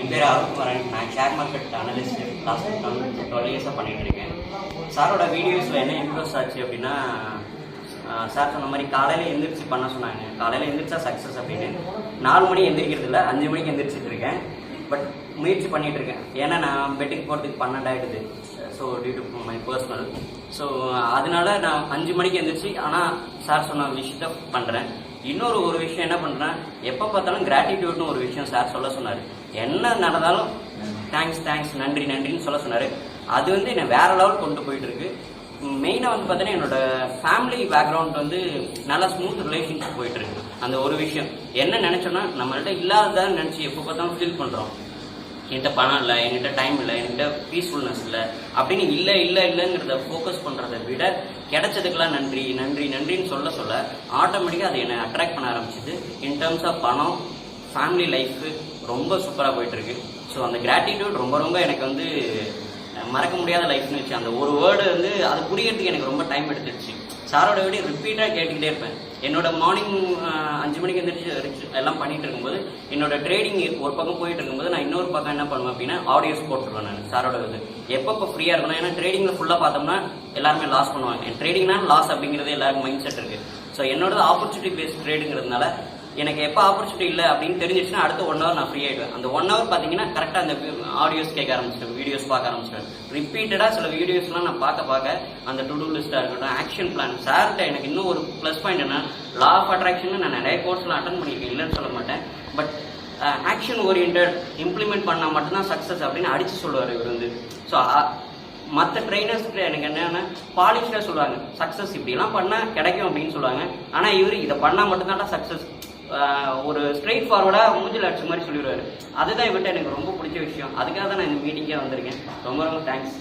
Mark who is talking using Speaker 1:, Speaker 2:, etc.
Speaker 1: என் பேர் அருண்குமரன் நான் share market analyst last twelve இயர்ஸாக பண்ணிகிட்டு இருக்கேன். சாரோட வீடியோஸில் என்ன இம்ப்ரெஸ் ஆச்சு அப்படின்னா சார் சொன்ன மாதிரி காலையில் எந்திரிச்சு பண்ண சொன்னாங்க. காலையில் எந்திரிச்சா சக்ஸஸ் அப்படின்னு. நாலு மணி எழுந்திரிக்கிறதில்ல அஞ்சு மணிக்கு எந்திரிச்சிட்டு இருக்கேன். பட் முயற்சி பண்ணிகிட்டு இருக்கேன். ஏன்னா நான் பெட்டுக்கு போகிறதுக்கு பன்னெண்டாயிடுது so due to my personal so அதனால நான் அஞ்சு மணிக்கு எந்திரிச்சு ஆனால் சார் சொன்ன விஷயத்த பண்ணுறேன் இன்னொரு ஒரு விஷயம் என்ன பண்ணுறேன் எப்போ பார்த்தாலும் கிராட்டிடியூட்னு ஒரு விஷயம் சார் சொல்ல சொன்னார். என்ன நடந்தாலும் தேங்க்ஸ் தேங்க்ஸ் நன்றி நன்றின்னு சொல்ல சொன்னார். அது வந்து என்னை வேற லெவல் கொண்டு போயிட்டு இருக்கு மெயினாக வந்து பார்த்தீங்கன்னா என்னோட ஃபேமிலி பேக்ரவுண்ட் வந்து நல்லா ஸ்மூத் ரிலேஷன்ஷிப் போயிட்டு இருக்கு அந்த ஒரு விஷயம். என்ன நினச்சோன்னா நம்மள்ட்ட இல்லாததான் நினச்சி எப்போ பார்த்தாலும் ஃபீல் பண்ணுறோம் என்கிட்ட பணம் இல்லை என்கிட்ட டைம் இல்லை என்கிட்ட பீஸ்ஃபுல்னஸ் இல்லை. அப்படின்னு இல்லை இல்லை இல்லைங்கிறத ஃபோக்கஸ் பண்ணுறதை விட கிடைச்சதுக்கெல்லாம் நன்றி நன்றி நன்றின்னு சொல்ல சொல்ல ஆட்டோமேட்டிக்காக அது என்னை அட்ராக்ட் பண்ண ஆரம்பிச்சிது. இன் டேர்ம்ஸ் ஆஃப் பணம் ஃபேமிலி லைஃபு ரொம்ப சூப்பராக போயிட்டுருக்கு ஸோ அந்த கிராட்டிடியூட் ரொம்ப ரொம்ப எனக்கு வந்து மறக்க முடியாத லைஃப்னு வச்சு அந்த ஒரு வேர்டு வந்து அது புரியறதுக்கு எனக்கு ரொம்ப டைம் எடுத்துருச்சு. சாரோட வீடியோ ரிப்பீட்டாக கேட்டுக்கிட்டே இருப்பேன். என்னோட மார்னிங் அஞ்சு மணிக்கு எழுந்திரிச்சு எல்லாம் பண்ணிட்டு இருக்கும்போது என்னோட ட்ரேடிங் ஒரு பக்கம் போயிட்டு இருக்கும்போது நான் இன்னொரு பக்கம் என்ன பண்ணுவேன் அப்படின்னா ஆடியோஸ் போட்டுருவேன் நான் சாரோட இது. எப்பப்போ ஃப்ரீயாக இருக்கணும்? ஏன்னா ட்ரேடிங்கில் ஃபுல்லாக பார்த்தோம்னா எல்லாருமே லாஸ் பண்ணுவாங்க. ட்ரேடிங்னா லாஸ் அப்படிங்கிறது எல்லாருக்கும் மைண்ட் செட் இருக்கு. ஸோ என்னோட ஆப்பர்ச்சுனிட்டி பேஸ்ட் ட்ரேடுங்கிறதுனால எனக்கு எப்போ ஆப்பர்ச்சுனிட்டி இல்லை அப்படின்னு தெரிஞ்சிச்சுன்னா அடுத்த ஒன் ஹவர் நான் ஃப்ரீ ஆகிடுவேன் அந்த ஒன் ஹவர் பார்த்தீங்கன்னா கரெக்டாக அந்த ஆடியோஸ் கேட்க ஆரம்பிச்சிட்டேன் வீடியோஸ் பார்க்க ஆரம்பிச்சிட்டேன் ரிப்பீட்டடாக சில வீடியோஸ்லாம் நான் பார்க்க பார்க்க அந்த டு டூ லிஸ்ட்டாக இருக்கட்டும் ஆக்ஷன் பிளான் சார்கிட்ட எனக்கு இன்னும் ஒரு ப்ளஸ் பாயிண்ட் என்ன லா ஆஃப் அட்ராக்ஷன் நான் நிறைய கோர்ஸ்லாம் அட்டன் பண்ணியிருக்கேன் இல்லைன்னு சொல்ல மாட்டேன். பட் ஆக்ஷன் ஓரியன்ட் இம்ப்ளிமெண்ட் பண்ணால் மட்டும்தான் சக்ஸஸ் அப்படின்னு அடித்து சொல்லுவார் இவர் வந்து. ஸோ மற்ற ட்ரைனர்ஸ்க்கு எனக்கு என்னென்னா பாலிஷாக சொல்லுவாங்க சக்ஸஸ் இப்படிலாம் பண்ணால் கிடைக்கும் அப்படின்னு சொல்லுவாங்க. ஆனால் இவர் இதை பண்ணால் மட்டும்தான் சக்ஸஸ் ஒரு ஸ்ட்ரைட் ஃபார்வர்டாக மூஞ்சில் அடிச்ச மாதிரி சொல்லிடுவாரு. அதுதான் இவர்கிட்ட எனக்கு ரொம்ப பிடிச்ச விஷயம். அதுக்காக தான் நான் இந்த மீட்டிங்கே வந்திருக்கேன். ரொம்ப ரொம்ப தேங்க்ஸ்